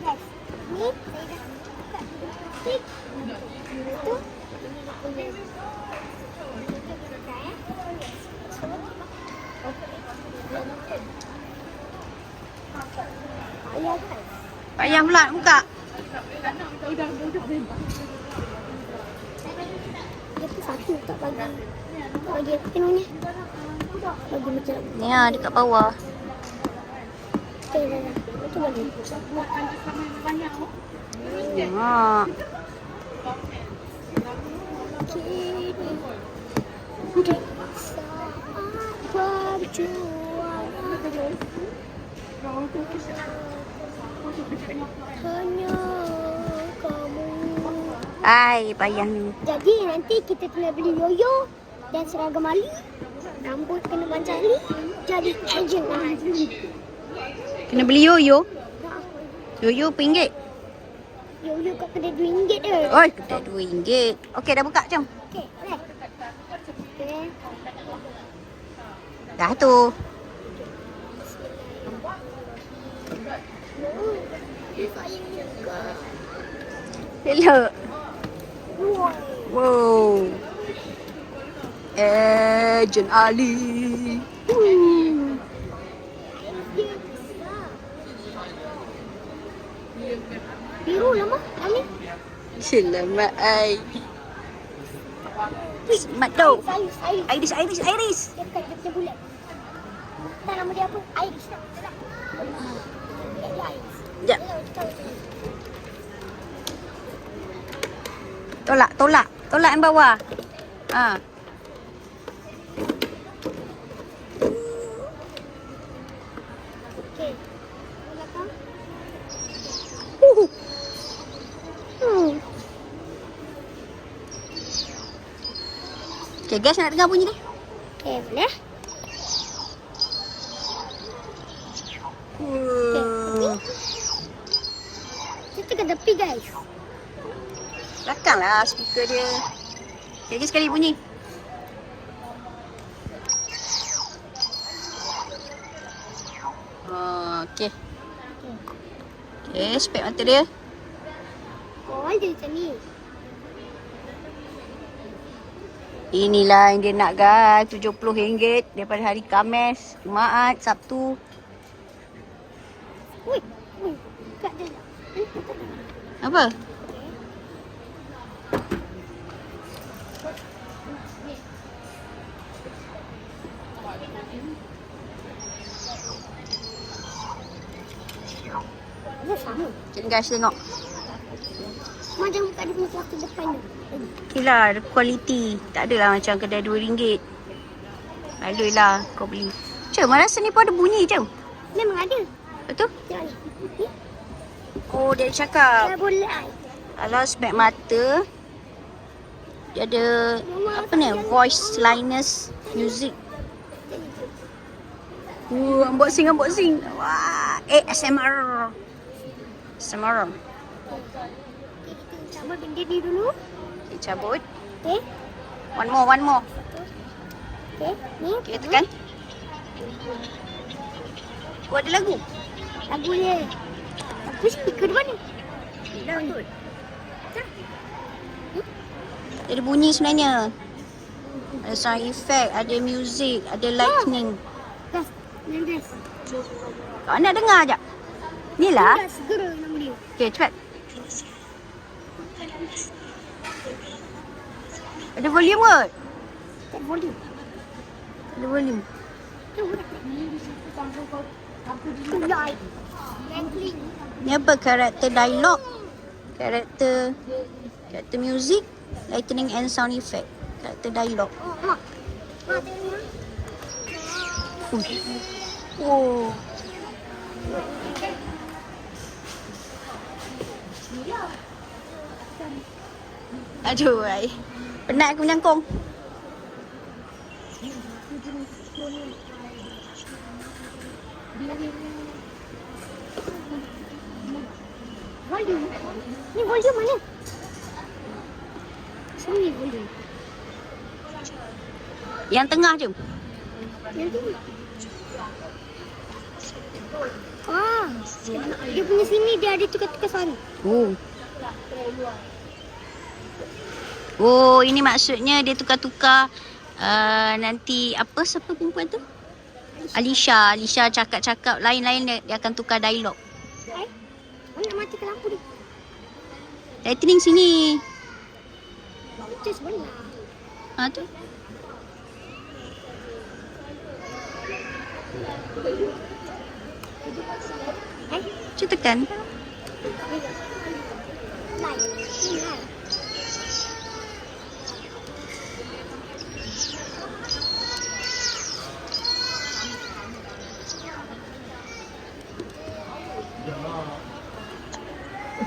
guys. Ni saya dah buka. Klik. Tu. Ini dia punya. Payah pula nak buka. Dia tu satu tak bagi. Tak bagi apa ni? Bagi macam Ni ah dekat bawah. Okay, dah dah. Ha. Kini. Di saat perjuangan. Hanya kamu. Ai, payah ni. Jadi nanti kita kena beli yoyo dan seragam Ali. Rambut kena pancali. Jadi agent lah. Kena beli yoyo. Yoyo RM1. Yoyo kat kedai RM2 je. Oi, kedai RM2. Okey, dah buka jom. Okey, boleh. Okey. Dah tu. Elok. Wah. Wow. Agent Ali. Biru lama. Kami. Selamat ai. Sayur, sayur. Iris, Iris, Iris. Dia bulat. Tak nama dia apa? Iris tak? Sekejap. Tolak, tolak. Tolak yang bawah. Ha. Okay guys, nak dengar bunyi ni? Okey, boleh. Hmm. Kita ke tepi guys. Belakang lah speaker dia. Okay, lagi sekali bunyi. Oh, okay. Okay, spek mata dia. Kau je macam ni. Inilah yang dia nak guys. RM70 daripada hari Khamis, Jumaat, Sabtu. Ui, ui. Kat dia. Dia. Apa? Dia sama. Jadi guys tengok. Macam buka dia punya plastik depan tu. Inilah kualiti. Tak adalah macam kedai RM2. Aloi lah kau beli. Cik, mana rasa ni pun ada bunyi je. Memang ada. Betul? Oh, dia cakap. Dah boleh. Kalau spek mata, dia ada apa ni? Voice liners music. Uh, unboxing, unboxing. Wah, eh, ASMR. ASMR. Cabut benda ni dulu. Okay, cabut. Okay. One more, one more. Okay. Ni. Okay, tekan. Oh, ada lagu. Lagu dia. Tapi speaker mana? Download. Dia ada bunyi sebenarnya. Ada sound effect, ada music, ada lightning. Ni gas. Kau nak dengar jap? Ni lah. Gas segera nama dia. Okay, cepat. Ada volume ke? Tak. Ada volume. Tulai. Gangling. Ni apa? Karakter dialog. Karakter karakter music, lightning and sound effect. Karakter dialog. Oh. Oh. Aduh, ai. Penat aku menyangkung. Volume. Ni volume mana? Sini volume. Yang tengah je. Yang tu. Ah, dia punya sini dia ada tukar-tukar sana. Oh. Oh, ini maksudnya dia tukar-tukar uh, nanti apa siapa perempuan tu? Alisha, Alisha cakap-cakap lain-lain dia, dia akan tukar dialog. Eh, mana nak matikan lampu ni? Lightning sini. Itu sebelah. Ha tu. Eh, Cuba tekan. light. Light.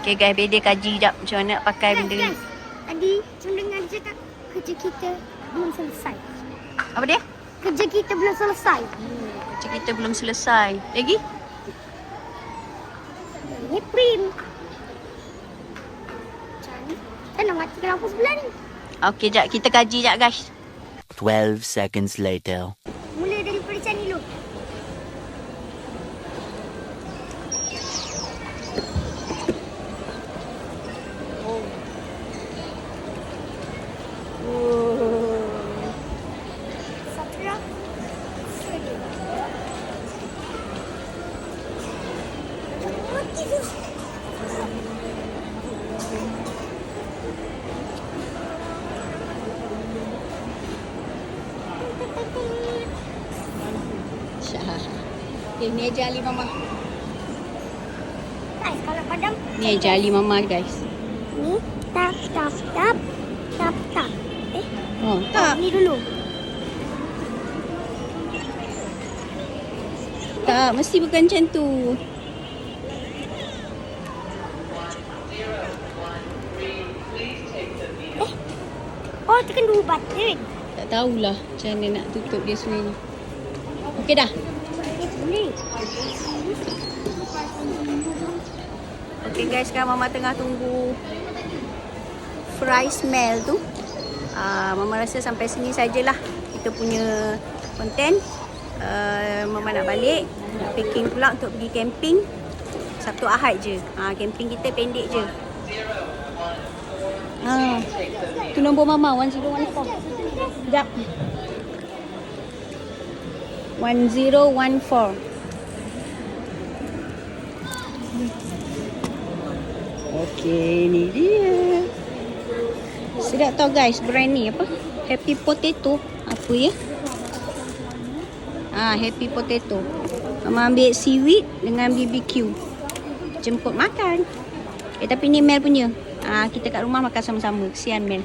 Okay guys, dia kaji jap macam mana nak pakai benda ni. Tadi macam dengar dia cakap kerja kita belum selesai. Apa dia? Kerja kita belum selesai. Macam kita belum selesai. Lagi? Ini print. Macam ni. Kan nak matikan lampu sebelah ni. Okay, jap kita kaji jap guys. 12 seconds later. Okay, ni aja Ali Mama. Guys, kalau padam Ni aja Ali Mama guys. ni tap tap tap tap tap. Eh, Oh, tak. ni dulu. Tak, mesti bukan macam tu. Oh, tekan dua button. Tak tahulah macam mana nak tutup dia ni. Okey dah. Okay guys, sekarang Mama tengah tunggu fry smell tu. Uh, Mama rasa sampai sini sajalah kita punya konten. Uh, Mama nak balik, nak packing pula untuk pergi camping. Sabtu Ahad je. Uh, camping kita pendek je. Ha. Tu nombor Mama 1014. Sekejap. 1014. Okey, ni dia. Sedap tau guys, brand ni apa? Happy Potato. Apa ya? Ah, Happy Potato. Mama ambil seaweed dengan BBQ. Jemput makan. Eh tapi ni Mel punya. Ah, kita kat rumah makan sama-sama. Kesian Mel.